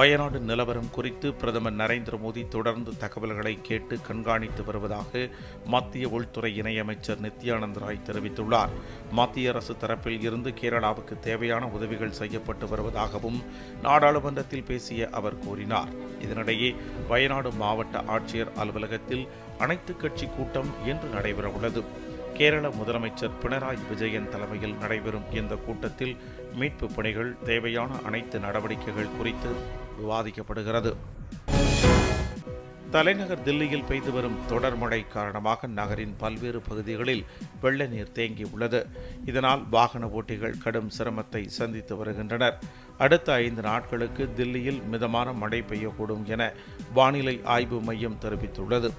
வயநாடு நிலவரம் குறித்து பிரதமர் நரேந்திர மோடி தொடர்ந்து தகவல்களை கேட்டு கண்காணித்து வருவதாக மத்திய உள்துறை இணையமைச்சர் நித்யானந்த் ராய் தெரிவித்துள்ளார். மத்திய அரசு தரப்பில் இருந்து கேரளாவுக்கு தேவையான உதவிகள் செய்யப்பட்டு வருவதாகவும் நாடாளுமன்றத்தில் பேசிய அவர் கூறினார். இதனிடையே வயநாடு மாவட்ட ஆட்சியர் அலுவலகத்தில் அனைத்துக் கட்சி கூட்டம் இன்று நடைபெறவுள்ளது. கேரள முதலமைச்சர் பினராயி விஜயன் தலைமையில் நடைபெறும் இந்த கூட்டத்தில் மீட்பு பணிகள் தேவையான அனைத்து நடவடிக்கைகள் குறித்து விவாதிக்கப்படுகிறது. தலைநகர் தில்லியில் பெய்து வரும் தொடர் மழை காரணமாக நகரின் பல்வேறு பகுதிகளில் வெள்ள நீர் தேங்கியுள்ளது இதனால் வாகன ஓட்டிகள் கடும் சிரமத்தை சந்தித்து வருகின்றனர். அடுத்த ஐந்து நாட்களுக்கு தில்லியில் மிதமான மழை பெய்யக்கூடும் என வானிலை ஆய்வு மையம் தெரிவித்துள்ளது.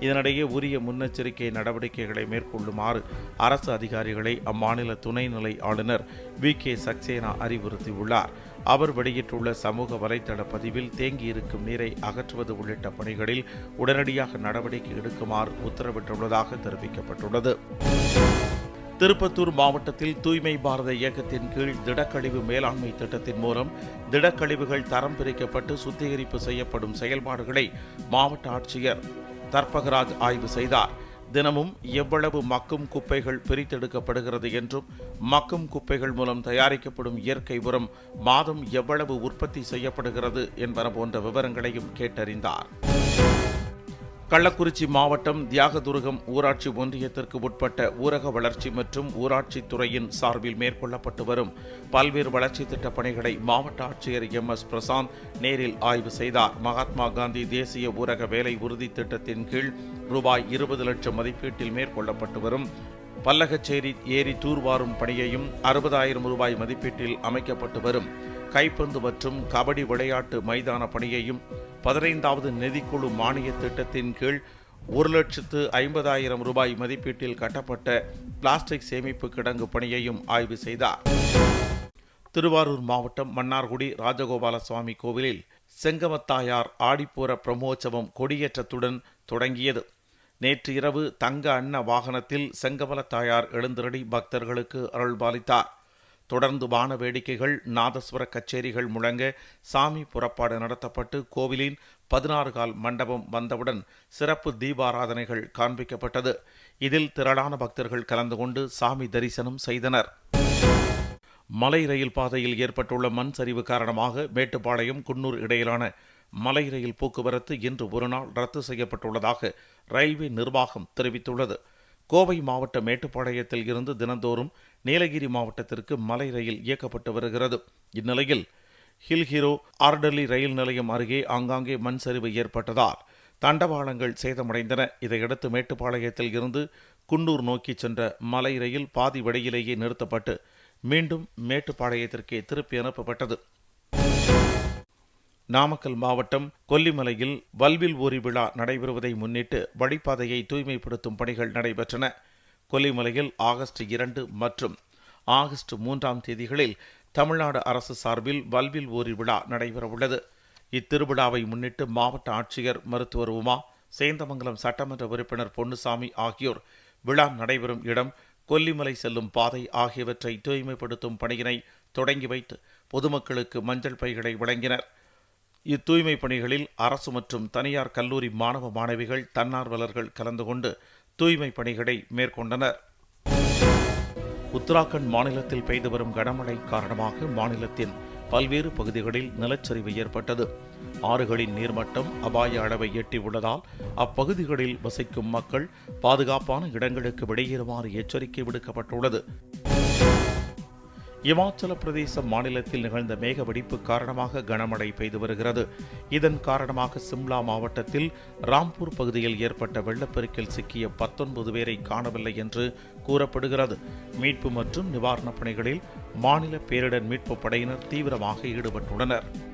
இதனிடையே உரிய முன்னெச்சரிக்கை நடவடிக்கைகளை மேற்கொள்ளுமாறு அரசு அதிகாரிகளை அம்மாநில துணைநிலை ஆளுநர் வி. கே. சக்சேனா அறிவுறுத்தியுள்ளார். அவர் வெளியிட்டுள்ள சமூக வலைதள பதிவில் தேங்கியிருக்கும் நீரை அகற்றுவது உள்ளிட்ட பணிகளில் உடனடியாக நடவடிக்கை எடுக்குமாறு உத்தரவிட்டுள்ளதாக தெரிவிக்கப்பட்டுள்ளது. திருப்பத்தூர் மாவட்டத்தில் தூய்மை பாரத இயக்கத்தின் கீழ் திடக்கழிவு மேலாண்மை திட்டத்தின் மூலம் திடக்கழிவுகள் தரம் பிரிக்கப்பட்டு சுத்திகரிப்பு செய்யப்படும் செயல்பாடுகளை மாவட்ட ஆட்சியர் தர்பகராஜ் ஆய்வு செய்தார். தினமும் எவ்வளவு மக்கும் குப்பைகள் பிரித்தெடுக்கப்படுகிறது என்றும் மக்கும் குப்பைகள் மூலம் தயாரிக்கப்படும் இயற்கை உரம் மாதம் எவ்வளவு உற்பத்தி செய்யப்படுகிறது என்பன போன்ற விவரங்களையும் கேட்டறிந்தார். கள்ளக்குறிச்சி மாவட்டம் தியாகதுருகம் ஊராட்சி ஒன்றியத்திற்கு உட்பட்ட ஊரக வளர்ச்சி மற்றும் ஊராட்சி துறையின் சார்பில் மேற்கொள்ளப்பட்டு வரும் பல்வேறு வளர்ச்சி திட்டப் பணிகளை மாவட்ட ஆட்சியர் எம் எஸ் பிரசாந்த் நேரில் ஆய்வு செய்தார். மகாத்மா காந்தி தேசிய ஊரக வேலை உறுதி திட்டத்தின் கீழ் ரூபாய் இருபது லட்சம் மதிப்பீட்டில் மேற்கொள்ளப்பட்டு வரும். பல்லகச்சேரி ஏரி தூர்வாரும் பணியையும் அறுபதாயிரம் ரூபாய் மதிப்பீட்டில் அமைக்கப்பட்டு வரும். கைப்பந்து மற்றும் கபடி விளையாட்டு மைதான பணியையும் பதினைந்தாவது நிதிக்குழு மானிய திட்டத்தின் கீழ் ஒரு லட்சத்து ஐம்பதாயிரம் ரூபாய் மதிப்பீட்டில் கட்டப்பட்ட பிளாஸ்டிக் சேமிப்பு கிடங்கு பணியையும் ஆய்வு செய்தார். திருவாரூர் மாவட்டம் மன்னார்குடி ராஜகோபால சுவாமி கோவிலில் செங்கமத்தாயார் ஆடிப்பூர பிரமோற்சவம் கொடியேற்றத்துடன் தொடங்கியது. நேற்று இரவு தங்க அன்ன வாகனத்தில் செங்கமலத்தாயார் எழுந்திரடி பக்தர்களுக்கு அருள்பாலித்தார். தொடர்ந்து வான வேடிக்கைகள் நாதஸ்வர கச்சேரிகள் முழங்க சாமி புறப்பாடு நடத்தப்பட்டு கோவிலின் பதினாறு கால் மண்டபம் வந்தவுடன் சிறப்பு தீபாராதனைகள் காண்பிக்கப்பட்டது. இதில் திரளான பக்தர்கள் கலந்து கொண்டு சாமி தரிசனம் செய்தனர். மலை ரயில் பாதையில் ஏற்பட்டுள்ள மண் சரிவு காரணமாக மேட்டுப்பாளையம் குன்னூர் இடையிலான மலை ரயில் போக்குவரத்து இன்று ஒருநாள் ரத்து செய்யப்பட்டுள்ளதாக ரயில்வே நிர்வாகம் தெரிவித்துள்ளது. கோவை மாவட்ட மேட்டுப்பாளையத்தில் இருந்து தினந்தோறும் நீலகிரி மாவட்டத்திற்கு மலை ரயில் இயக்கப்பட்டு வருகிறது. இந்நிலையில் ஹில் ஹீரோ ஆர்டர்லி ரயில் நிலையம் அருகே ஆங்காங்கே மண் சரிவு ஏற்பட்டதால் தண்டவாளங்கள் சேதமடைந்தன. இதையடுத்து மேட்டுப்பாளையத்தில் இருந்து குன்னூர் நோக்கி சென்ற மலை ரயில் பாதி வழியிலேயே நிறுத்தப்பட்டு மீண்டும் மேட்டுப்பாளையத்திற்கே திருப்பி அனுப்பப்பட்டது. நாமக்கல் மாவட்டம் கொல்லிமலையில் வல்வில் ஊரி விழா நடைபெறுவதை முன்னிட்டு வழிப்பாதையை தூய்மைப்படுத்தும் பணிகள் நடைபெற்றன. கொல்லிமலையில் ஆகஸ்ட் இரண்டு மற்றும் ஆகஸ்ட் மூன்றாம் தேதிகளில் தமிழ்நாடு அரசு சார்பில் வல்வில் ஊரி விழா நடைபெறவுள்ளது. இத்திருவிழாவை முன்னிட்டு மாவட்ட ஆட்சியர் மருத்துவர் உமா சேந்தமங்கலம் சட்டமன்ற உறுப்பினர் பொன்னுசாமி ஆகியோர் விழா நடைபெறும் இடம் கொல்லிமலை செல்லும் பாதை ஆகியவற்றை தூய்மைப்படுத்தும் பணியினை தொடங்கி வைத்து பொதுமக்களுக்கு மஞ்சள் பைகளை வழங்கினர். இத்தூய்மை பணிகளில் அரசு மற்றும் தனியார் கல்லூரி மாணவ மாணவிகள் தன்னார்வலர்கள் கலந்து கொண்டு தூய்மை பணிகளை மேற்கொண்டனர். உத்தராகண்ட் மாநிலத்தில் பெய்து வரும் கனமழை காரணமாக மாநிலத்தின் பல்வேறு பகுதிகளில் நிலச்சரிவு ஏற்பட்டது. ஆறுகளின் நீர்மட்டம் அபாய அளவை எட்டியுள்ளதால் அப்பகுதிகளில் வசிக்கும் மக்கள் பாதுகாப்பான இடங்களுக்கு வெளியேறுமாறு எச்சரிக்கை விடுக்கப்பட்டுள்ளது. இமாச்சல பிரதேச மாநிலத்தில் நிகழ்ந்த மேக வெடிப்பு காரணமாக கனமழை பெய்து வருகிறது. இதன் காரணமாக சிம்லா மாவட்டத்தில் ராம்பூர் பகுதியில் ஏற்பட்ட வெள்ளப்பெருக்கில் சிக்கிய பத்தொன்பது பேரை காணவில்லை என்று கூறப்படுகிறது. மீட்பு மற்றும் நிவாரணப் பணிகளில் மாநில பேரிடர் மீட்புப் படையினர் தீவிரமாக ஈடுபட்டுள்ளனர்.